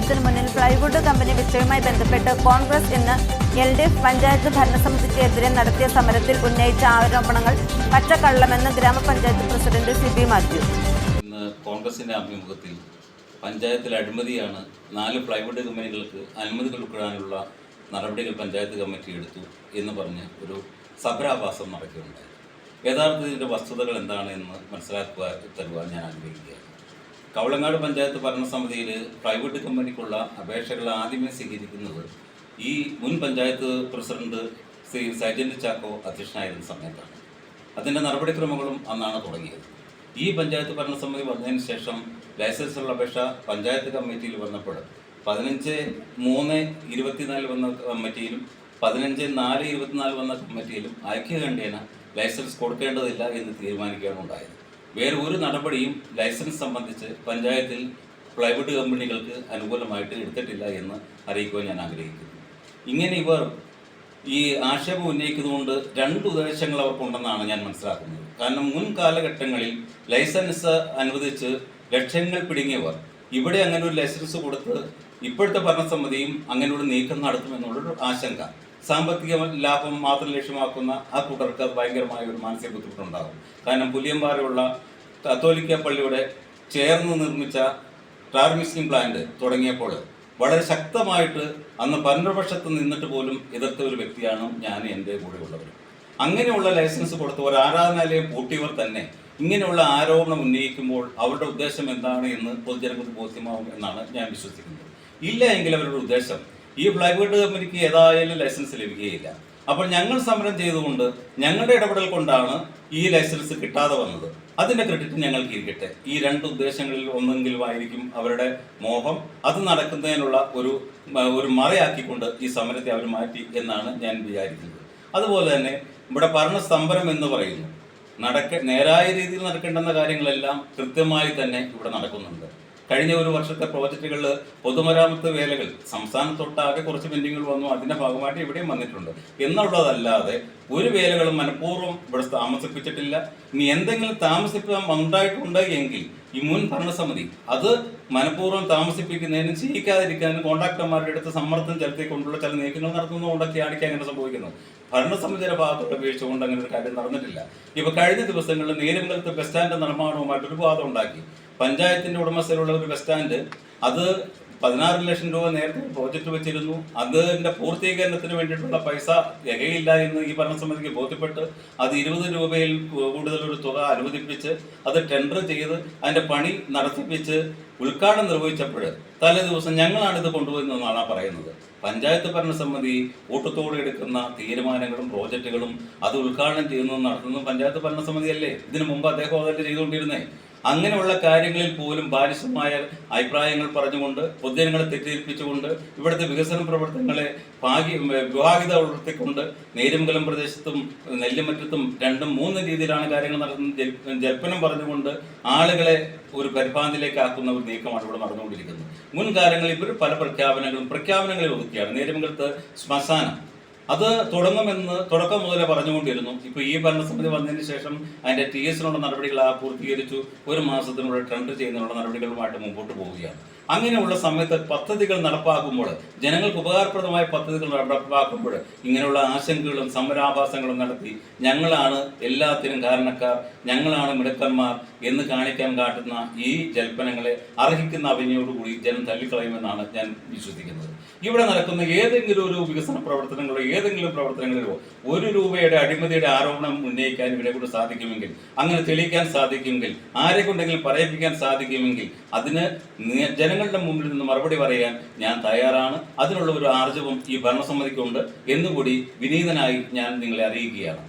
പഞ്ചായത്തിന് മുന്നിൽ plywood company വിഷയവുമായി ബന്ധപ്പെട്ട് കോൺഗ്രസ് ഇന്ന് എൽ ഡി എഫ് പഞ്ചായത്ത് ഭരണസമിതിക്കെതിരെ നടത്തിയ സമരത്തിൽ ഉന്നയിച്ച ആരോപണങ്ങൾ പച്ചക്കള്ളമെന്ന് ഗ്രാമപഞ്ചായത്ത് പ്രസിഡന്റ് സി ബി മാത്യു. ഇന്ന് കോൺഗ്രസിന്റെ ആഭിമുഖ്യത്തിൽ പഞ്ചായത്തിൽ അഴിമതിയാണ് നാല് പ്ലൈവുഡ് കമ്പനികൾക്ക് അനുമതി കൊടുക്കാനുള്ള നടപടികൾ പഞ്ചായത്ത് കമ്മിറ്റി എടുത്തു എന്ന് പറഞ്ഞ് ഒരു സബരാവാസം നടക്കുകയുണ്ടായി. യഥാർത്ഥത്തിന്റെ വസ്തുതകൾ എന്താണ് എന്ന് മനസ്സിലാക്കുക തരുവാൻ ഞാൻ ആഗ്രഹിക്കുകയാണ്. കവളങ്ങാട് പഞ്ചായത്ത് ഭരണസമിതിയിൽ പ്രൈവറ്റ് കമ്പനിക്കുള്ള അപേക്ഷകൾ ആദ്യമേ സ്വീകരിക്കുന്നത് ഈ മുൻ പഞ്ചായത്ത് പ്രസിഡന്റ് ശ്രീ സൈജന്റ് ചാക്കോ അധ്യക്ഷനായിരുന്ന സമയത്താണ്. അതിന്റെ നടപടിക്രമങ്ങളും അന്നാണ് തുടങ്ങിയത്. ഈ പഞ്ചായത്ത് ഭരണസമിതി വന്നതിന് ശേഷം ലൈസൻസുള്ള അപേക്ഷ പഞ്ചായത്ത് കമ്മിറ്റിയിൽ വന്നപ്പോൾ പതിനഞ്ച് മൂന്ന് ഇരുപത്തിനാല് വന്ന കമ്മിറ്റിയിലും പതിനഞ്ച് നാല് ഇരുപത്തിനാല് വന്ന കമ്മിറ്റിയിലും ഐക്യകണ്ഠേന ലൈസൻസ് കൊടുക്കേണ്ടതില്ല എന്ന് തീരുമാനിക്കുകയാണ് ഉണ്ടായത്. വേറെ ഒരു നടപടിയും ലൈസൻസ് സംബന്ധിച്ച് പഞ്ചായത്തിൽ പ്ലൈവുഡ് കമ്പനികൾക്ക് അനുകൂലമായിട്ട് എടുത്തിട്ടില്ല എന്ന് അറിയിക്കുവാൻ ഞാൻ ആഗ്രഹിക്കുന്നു. ഇങ്ങനെ ഇവർ ഈ ആക്ഷേപം ഉന്നയിക്കുന്നതുകൊണ്ട് രണ്ട് ഉദ്ദേശങ്ങൾ അവർക്കുണ്ടെന്നാണ് ഞാൻ മനസ്സിലാക്കുന്നത്. കാരണം മുൻ കാലഘട്ടങ്ങളിൽ ലൈസൻസ് അനുവദിച്ച് ലക്ഷ്യങ്ങൾ പിടുങ്ങിയവർ ഇവിടെ അങ്ങനെ ഒരു ലൈസൻസ് കൊടുത്ത് ഇപ്പോഴത്തെ ഭരണസമിതിയും അങ്ങനെ ഒരു നീക്കം നടത്തുമെന്നുള്ളൊരു ആശങ്ക. സാമ്പത്തിക ലാഭം മാത്രം ലക്ഷ്യമാക്കുന്ന ആ കൂട്ടർക്ക് അത് ഭയങ്കരമായ ഒരു മാനസിക ബുദ്ധിമുട്ടുണ്ടാകും. കാരണം പുലിയമ്പാറയുള്ള കത്തോലിക്ക പള്ളിയുടെ ചേർന്ന് നിർമ്മിച്ച ടാർമിസ്റ്റിംഗ് പ്ലാന്റ് തുടങ്ങിയപ്പോൾ വളരെ ശക്തമായിട്ട് അന്ന് ഭരണപക്ഷത്ത് നിന്നിട്ട് പോലും എതിർത്ത ഒരു വ്യക്തിയാണ് ഞാൻ എന്റെ കൂടെയുള്ളവർ അങ്ങനെയുള്ള ലൈസൻസ് കൊടുത്ത ഒരു ആരാധനാലയം പൂട്ടിയവർ തന്നെ ഇങ്ങനെയുള്ള ആരോപണം ഉന്നയിക്കുമ്പോൾ അവരുടെ ഉദ്ദേശം എന്താണ് എന്ന് പൊതുജനങ്ങൾക്ക് ബോധ്യമാവും എന്നാണ് ഞാൻ വിശ്വസിക്കുന്നത്. ഇല്ല എങ്കിൽ അവരുടെ ഉദ്ദേശം ഈ പ്ലൈവുഡ് കമ്പനിക്ക് ഏതായാലും ലൈസൻസ് ലഭിക്കുകയില്ല. അപ്പോൾ ഞങ്ങൾ സമരം ചെയ്തുകൊണ്ട് ഞങ്ങളുടെ ഇടപെടൽ കൊണ്ടാണ് ഈ ലൈസൻസ് കിട്ടാതെ വന്നത്. അതിന്റെ ക്രെഡിറ്റ് ഞങ്ങൾക്ക് ഇരിക്കട്ടെ. ഈ രണ്ട് ഉദ്ദേശങ്ങളിൽ ഒന്നെങ്കിലും ആയിരിക്കും അവരുടെ മോഹം. അത് നടക്കുന്നതിനുള്ള ഒരു ഒരു മറയാക്കിക്കൊണ്ട് ഈ സമരത്തെ അവർ മാറ്റി എന്നാണ് ഞാൻ വിചാരിക്കുന്നത്. അതുപോലെ തന്നെ ഇവിടെ ഭരണസ്തംഭനം എന്ന് പറയുന്നു. നടക്ക നേരായ രീതിയിൽ നടക്കേണ്ടുന്ന കാര്യങ്ങളെല്ലാം കൃത്യമായി തന്നെ ഇവിടെ നടക്കുന്നുണ്ട്. കഴിഞ്ഞ ഒരു വർഷത്തെ പ്രോജക്റ്റുകളിൽ പൊതുമരാമത്ത് വേലകൾ സംസ്ഥാനത്തൊട്ടാകെ കുറച്ച് പെൻഡിങ്ങുകൾ വന്നു. അതിന്റെ ഭാഗമായിട്ട് ഇവിടെയും വന്നിട്ടുണ്ട്. എന്നുള്ളതല്ലാതെ ഒരു വേലകളും മനഃപൂർവം ഇവിടെ താമസിപ്പിച്ചിട്ടില്ല. ഇനി എന്തെങ്കിലും താമസിപ്പിക്കാൻ ഉണ്ടായിട്ടുണ്ട് എങ്കിൽ ഈ മുൻ ഭരണസമിതി അത് മനഃപൂർവം താമസിപ്പിക്കുന്നതിനും ചെയ്യിക്കാതിരിക്കാനും കോൺട്രാക്ടർമാരുടെ അടുത്ത് സമ്മർദ്ദം ചെലുത്തിക്കൊണ്ടുള്ള ചില നീക്കങ്ങൾ നടത്തുന്നതുകൊണ്ടൊക്കെയാണ് അങ്ങനെ സംഭവിക്കുന്നത്. ഭരണസമിതിയുടെ ഭാഗത്തുള്ള വീഴ്ച കൊണ്ട് അങ്ങനെ ഒരു കാര്യം നടന്നിട്ടില്ല. ഇപ്പൊ കഴിഞ്ഞ ദിവസങ്ങളിൽ നേരുമംഗലത്ത് ബസ് സ്റ്റാൻഡ് നിർമ്മാണവുമായിട്ട് ഒരു വാദം ഉണ്ടാക്കി. പഞ്ചായത്തിന്റെ ഉടമസ്ഥയിലുള്ള ഒരു ബസ് സ്റ്റാൻഡ് അത് പതിനാറ് ലക്ഷം രൂപ നേരത്തെ പ്രോജക്റ്റ് വെച്ചിരുന്നു. അതിന്റെ പൂർത്തീകരണത്തിന് വേണ്ടിയിട്ടുള്ള പൈസ തികയില്ല എന്ന് ഈ ഭരണസമിതിക്ക് ബോധ്യപ്പെട്ട് അത് ഇരുപത് രൂപയിൽ കൂടുതൽ ഒരു തുക അനുവദിപ്പിച്ച് അത് ടെൻഡർ ചെയ്ത് അതിന്റെ പണി നടത്തിപ്പിച്ച് ഉദ്ഘാടനം നിർവഹിച്ചപ്പോൾ തലേ ദിവസം ഞങ്ങളാണ് ഇത് കൊണ്ടുവന്നതെന്നാണ് പറയുന്നത്. പഞ്ചായത്ത് ഭരണസമിതി കൂട്ടത്തോടെ എടുക്കുന്ന തീരുമാനങ്ങളും പ്രോജക്റ്റുകളും അത് ഉദ്ഘാടനം ചെയ്യുന്നതും നടത്തുന്നതും പഞ്ചായത്ത് ഭരണസമിതിയല്ലേ? ഇതിനു മുമ്പ് അദ്ദേഹം അതല്ലേ ചെയ്തുകൊണ്ടിരുന്നേ? അങ്ങനെയുള്ള കാര്യങ്ങളിൽ പോലും ബാലിശമായ അഭിപ്രായങ്ങൾ പറഞ്ഞുകൊണ്ട് പൊതുജനങ്ങളെ തെറ്റിദ്ധരിപ്പിച്ചുകൊണ്ട് ഇവിടുത്തെ വികസന പ്രവർത്തനങ്ങളെ ഭാഗ്യ വിവാഹിത ഉയർത്തിക്കൊണ്ട് നേരുമംഗലം പ്രദേശത്തും നെല്ലിമറ്റത്തും രണ്ടും മൂന്ന് രീതിയിലാണ് കാര്യങ്ങൾ നടത്തുന്നത്. ജൽ- ജൽപ്പനം പറഞ്ഞുകൊണ്ട് ആളുകളെ ഒരു പരിഭ്രാന്തിലേക്ക് ആക്കുന്ന ഒരു നീക്കമാണ് ഇവിടെ നടന്നുകൊണ്ടിരിക്കുന്നത്. മുൻകാലങ്ങളിൽ ഇവർ പല പ്രഖ്യാപനങ്ങളും പ്രഖ്യാപനങ്ങളിൽ ഒതുക്കിയാണ് നേരുമംഗലത്ത് ശ്മശാനം. അത് തുടങ്ങുമെന്ന് തുടക്കം മുതലേ പറഞ്ഞുകൊണ്ടിരുന്നു. ഇപ്പൊ ഈ ഭരണസമിതി വന്നതിന് ശേഷം അതിന്റെ ടി എസിനുള്ള നടപടികൾ ആ പൂർത്തീകരിച്ചു ഒരു മാസത്തിനുള്ളിൽ ട്രെൻഡ് ചെയ്യുന്നതിനുള്ള നടപടികളുമായിട്ട് മുമ്പോട്ട് പോവുകയാണ്. അങ്ങനെയുള്ള സമയത്ത് പദ്ധതികൾ നടപ്പാക്കുമ്പോൾ ജനങ്ങൾക്ക് ഉപകാരപ്രദമായ പദ്ധതികൾ നടപ്പാക്കുമ്പോൾ ഇങ്ങനെയുള്ള ആശങ്കകളും സമരാഭാസങ്ങളും നടത്തി ഞങ്ങളാണ് എല്ലാത്തിനും കാരണക്കാർ ഞങ്ങളാണ് മിടുക്കന്മാർ എന്ന് കാണിക്കാൻ കാട്ടുന്ന ഈ ജൽപ്പനങ്ങളെ അർഹിക്കുന്ന അവനയോടുകൂടി ജനം തള്ളിക്കളയുമെന്നാണ് ഞാൻ വിശ്വസിക്കുന്നത്. ഇവിടെ നടക്കുന്ന ഏതെങ്കിലും ഒരു വികസന പ്രവർത്തനങ്ങളോ ഏതെങ്കിലും പ്രവർത്തനങ്ങളിലോ ഒരു രൂപയുടെ അഴിമതിയുടെ ആരോപണം ഉന്നയിക്കാൻ ഇവരെ കൊണ്ട് സാധിക്കുമെങ്കിൽ അങ്ങനെ തെളിയിക്കാൻ സാധിക്കുമെങ്കിൽ ആരെ കൊണ്ടെങ്കിലും പറയിപ്പിക്കാൻ സാധിക്കുമെങ്കിൽ അതിന് നി- ജനങ്ങളുടെ മുമ്പിൽ നിന്ന് മറുപടി പറയാൻ ഞാൻ തയ്യാറാണ്. അതിനുള്ള ഒരു ആർജവം ഈ ഭരണസമിതിക്കുണ്ട്. എന്നുകൂടി വിനീതനായി ഞാൻ നിങ്ങളെ അറിയിക്കുകയാണ്.